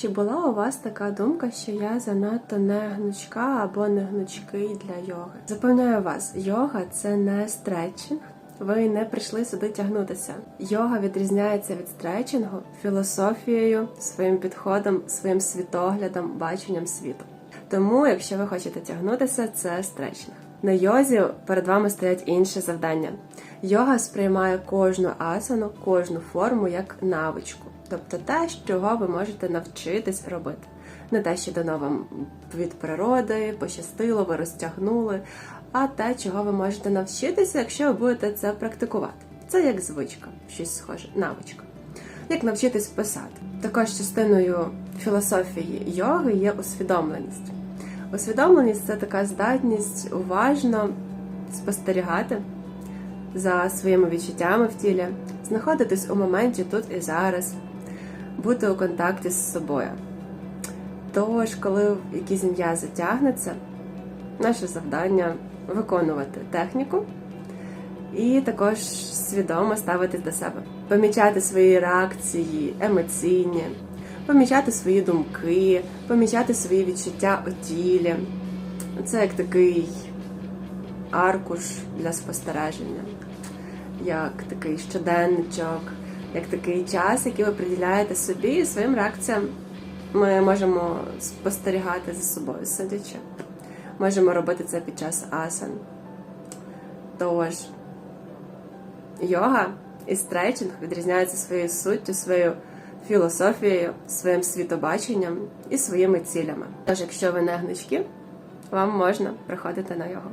Чи була у вас така думка, що я занадто не гнучка або не гнучкий для йоги? Запевняю вас, йога це не стретчинг. Ви не прийшли сюди тягнутися. Йога відрізняється від стретчингу філософією, своїм підходом, своїм світоглядом, баченням світу. Тому, якщо ви хочете тягнутися, це стретчинг. На йозі перед вами стоять інші завдання. Йога сприймає кожну асану, кожну форму як навичку, тобто те, чого ви можете навчитись робити. Не те, що дано вам від природи, пощастило, ви розтягнули, а те, чого ви можете навчитися, якщо ви будете це практикувати. Це як звичка, щось схоже, навичка. Як навчитись писати. Також частиною філософії йоги є усвідомленість. Усвідомленість це така здатність уважно спостерігати за своїми відчуттями в тілі, знаходитись у моменті тут і зараз, бути у контакті з собою. Тож, коли якийсь м'яз затягнеться, наше завдання виконувати техніку і також свідомо ставитись до себе, помічати свої реакції емоційні, помічати свої думки, помічати свої відчуття у тілі. Це як такий аркуш для спостереження, як такий щоденничок, як такий час, який ви приділяєте собі і своїм реакціям. Ми можемо спостерігати за собою сидячи. Можемо робити це під час асан. Тож, йога і стретчинг відрізняються своєю суттю, своєю філософією, своїм світобаченням і своїми цілями. Тож, якщо ви не гнучки, вам можна приходити на йогу.